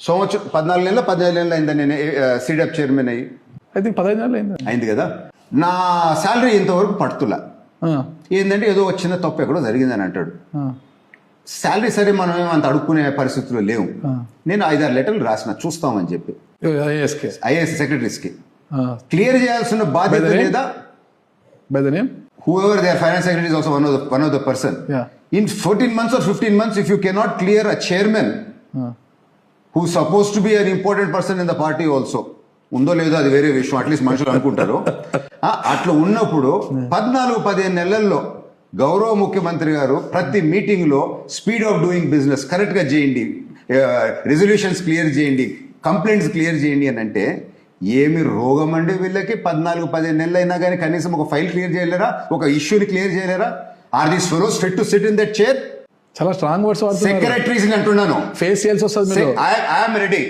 సంవత్సరం పద్నాలుగు నెలల పద్నాలుగు నెలలు అయిందా నేను సీడప్ చైర్మన్ అయ్యి? ఐ థింక్ పదహైదు నెలలు అయింది అయింది కదా? నా శాలరీ ఇంతవరకు పడుతులా. ఏంటంటే ఏదో చిన్న తప్పు ఎక్కడో జరిగిందని అంటాడు. శాలరీ సరే మనం ఏమంత అడుక్కునే పరిస్థితుల్లో లేవు. నేను ఐదారు లెటర్లు రాసిన చూస్తామని చెప్పి. ఐఏఎస్ సెక్రటరీస్కి. క్లియర్ చేయాల్సిన బాధ్యత? లేదా? By the name whoever their finance secretary is also one of the one of the person. Yeah. In 14 months or 15 months, if you cannot clear a who suppose to be an important person in the party also ఉందో లేదో అది వేరే విషయం. At least మనుషులు అనుకుంటారు. ఆ, అట్లా ఉన్నప్పుడు పద్నాలుగు పదిహేను నెలల్లో గౌరవ ముఖ్యమంత్రి గారు ప్రతి మీటింగ్లో స్పీడ్ ఆఫ్ డూయింగ్ బిజినెస్ కరెక్ట్గా చేయండి. రెజల్యూషన్స్ క్లియర్ చేయండి. కంప్లైంట్స్ క్లియర్ చేయండి అని అంటే ఏమి రోగం అండి వీళ్ళకి? పద్నాలుగు పదిహేను నెలలు అయినా కానీ కనీసం ఒక ఫైల్ క్లియర్ చేయలేరా? ఒక ఇష్యూని క్లియర్ చేయలేరా? Are the fellows fit to sit in that chair చాలా స్ట్రాంగ్ వర్డ్స్ సెక్రటరీస్ అంటున్నాను. ఫేస్ చేయాల్సి వస్తుంది I'm ready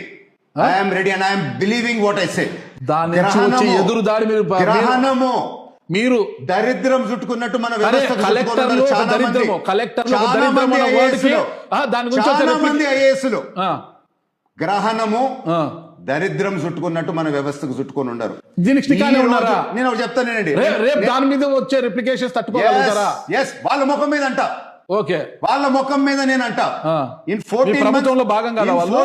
I'm ready and I'm believing what I say దాని నుంచి ఎదురు దాడి మీరు గ్రహణము. మీరు దరిద్రం చుట్టుకున్నట్టు మన కలెక్టర్లు మంది. దరిద్రము కలెక్టర్లు దాని గురించి చాలా మంది ఐఏఎస్లు. గ్రహణము. దరిద్రం చుట్టుకున్నట్టు మన వ్యవస్థకు చుట్టుకొని ఉన్నారు? దీనికి? నేను చెప్తానండి రేపు దాని మీద వచ్చే రిప్లికేషన్స్ తట్టుకోగలుగుతారా? ఎస్ వాళ్ళ ముఖం మీద అంట. ఓకే. వాళ్ళ ముఖం మీద నేను అంట. ఇన్ ఫోర్టీన్ ప్రభుత్వంలో భాగం కాదా వాళ్ళు?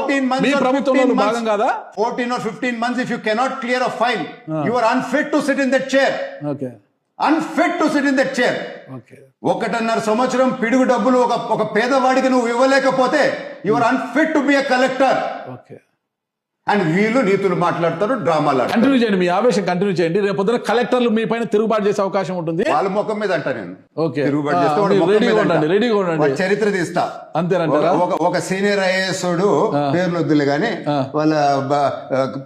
మీ ప్రభుత్వంలో భాగం కాదా? Fourteen or fifteen months if you cannot clear a file you are unfit to sit in that chair okay. Unfit to sit in that chair okay. ఒకటిన్నర సంవత్సరం పిడుగు డబ్బులు ఒక ఒక పేదవాడికి నువ్వు ఇవ్వలేకపోతే you are unfit to be a collector okay. And వీళ్ళు నీతులు మాట్లాడతారు డ్రామాలు కంటిన్యూ చేయండి మీ ఆవేశం కంటిన్యూ చేయండి. రేపు పొద్దున కలెక్టర్లు మీ పైన తిరుగుబాటు చేసే అవకాశం ఉంటుంది. వాళ్ళ ముఖం మీద అంట నేను. ఓకే. తిరుగుబాటు చేస్తే రెడీగా. ఉండండి, రెడీగా ఉండండి. వాడి చరిత్ర తీస్తా. అంతేనంటారా? ఒక- సీనియర్ ఐఏఎస్ పేర్లు వద్దులే కానీ వాళ్ళ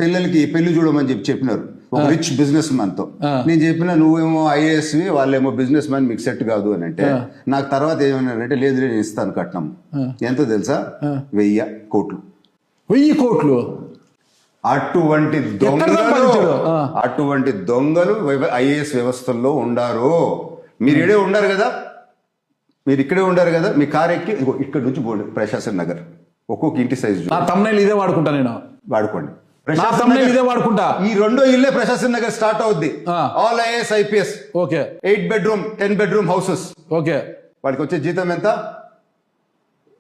పిల్లలకి పెళ్ళి చూడమని చెప్పి చెప్పినారు. ఒక రిచ్ బిజినెస్ మ్యాన్తో. నేను చెప్పిన నువ్వేమో ఐఏఎస్ వాళ్ళేమో బిజినెస్ మ్యాన్ మీకు సెట్ కాదు అని అంటే నాకు తర్వాత ఏమన్నారంటే లేదు నేను ఇస్తాను కట్నం. ఎంతో తెలుసా? వెయ్యి కోట్లు. వెయ్యి కోట్లు? అటువంటి దొంగలు. అటువంటి దొంగలు ఐఏఎస్ వ్యవస్థల్లో ఉండారు. మీరు ఇడే ఉండారు కదా? మీరు ఇక్కడే ఉండారు కదా? మీ కార్ ఎక్కి ఇక్కడ నుంచి పోండి ప్రశాసన్ నగర్. ఒక్కొక్క ఇంటి సైజు నా ఇదే వాడుకుంటా నేను. వాడుకోండి. ఇదే వాడుకుంటా. ఈ రెండో ఇల్లే ప్రశాసన్ నగర్ స్టార్ట్ అవుద్ది. All IAS IPS. Okay. Eight bedroom ten bedroom houses okay. వాడికి వచ్చే జీతం ఎంత?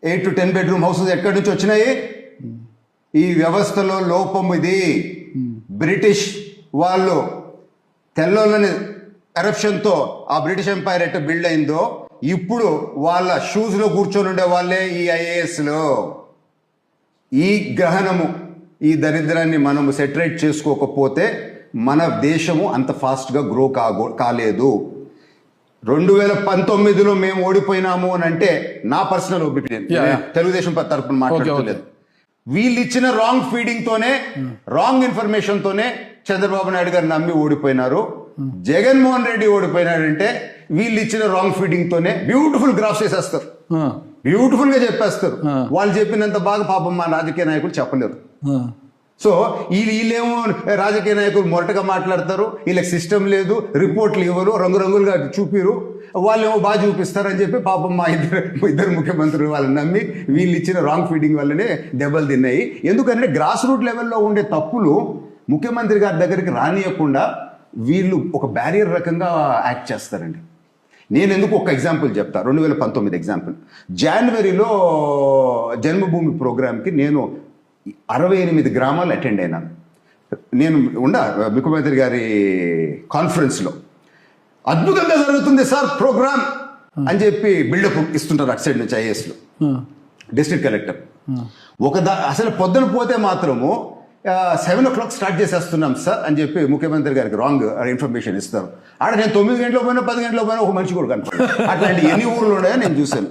Eight to ten bedroom houses ఎక్కడి నుంచి వచ్చినాయి? ఈ వ్యవస్థలో లోపం ఇది. బ్రిటిష్ వాళ్ళు తెల్లోళ్ళని కరప్షన్తో ఆ బ్రిటిష్ ఎంపైర్ ఎట్ట బిల్డ్ అయిందో ఇప్పుడు వాళ్ళ షూస్లో కూర్చొని ఉండే వాళ్ళే ఈ ఐఏఎస్లో. ఈ గ్రహణము ఈ దరిద్రాన్ని మనము సెటరేట్ చేసుకోకపోతే మన దేశము అంత ఫాస్ట్గా గ్రో కాగో కాలేదు. రెండు వేల పంతొమ్మిదిలో మేము ఓడిపోయినాము అని అంటే నా పర్సనల్ ఒపీనియన్. తెలుగుదేశం తరపున మాట్లాడలేదు వీళ్ళు ఇచ్చిన రాంగ్ ఫీడింగ్ తోనే రాంగ్ ఇన్ఫర్మేషన్ తోనే చంద్రబాబు నాయుడు గారు నమ్మి ఓడిపోయినారు. జగన్మోహన్ రెడ్డి ఓడిపోయినాడంటే వీళ్ళు ఇచ్చిన రాంగ్ ఫీడింగ్ తోనే బ్యూటిఫుల్ గ్రాఫ్స్ వేసేస్తారు. ఆ, బ్యూటిఫుల్గా చెప్పేస్తారు. వాళ్ళు చెప్పినంత బాగా పాపం మా రాజకీయ నాయకులు చెప్పలేరు. సో వీళ్ళు వీళ్ళేమో రాజకీయ నాయకులు మొరటగా మాట్లాడతారు వీళ్ళకి సిస్టమ్ లేదు రిపోర్ట్లు ఇవ్వరు రంగురంగులుగా చూపిరు. వాళ్ళేమో బాగా చూపిస్తారని చెప్పి పాపం మా ఇద్దరు ఇద్దరు ముఖ్యమంత్రులు వాళ్ళని నమ్మి వీళ్ళు ఇచ్చిన రాంగ్ ఫీడింగ్ వల్లనే దెబ్బలు తిన్నాయి. ఎందుకంటే గ్రాస్ రూట్ లెవెల్లో ఉండే తప్పులు ముఖ్యమంత్రి గారి దగ్గరికి రానియకుండా వీళ్ళు ఒక బ్యారియర్ రకంగా యాక్ట్ చేస్తారండి. నేను ఎందుకు ఒక ఎగ్జాంపుల్ చెప్తా? రెండు వేల పంతొమ్మిది ఎగ్జాంపుల్ జనవరిలో జన్మభూమి ప్రోగ్రామ్కి నేను అరవై ఎనిమిది గ్రామాలు అటెండ్ అయినాను. నేను ఉండ ముఖ్యమంత్రి గారి కాన్ఫరెన్స్లో. అద్భుతంగా జరుగుతుంది సార్ ప్రోగ్రామ్ అని చెప్పి బిల్డప్ ఇస్తుంటారు అటు సైడ్ నుంచి ఐఏఎస్లో. District collector. ఒక దా అసలు పొద్దున పోతే మాత్రము సెవెన్ ఓ క్లాక్ స్టార్ట్ చేసేస్తున్నాం సార్ అని చెప్పి ముఖ్యమంత్రి గారికి రాంగ్ ఇన్ఫర్మేషన్ ఇస్తారు. ఆడ నేను తొమ్మిది గంటల పోయినా పది గంటల పోయినా ఒక మనిషి కూడా కనపడదు అట్లాంటి ఎన్ని ఊర్లు ఉన్నాయో నేను చూశాను.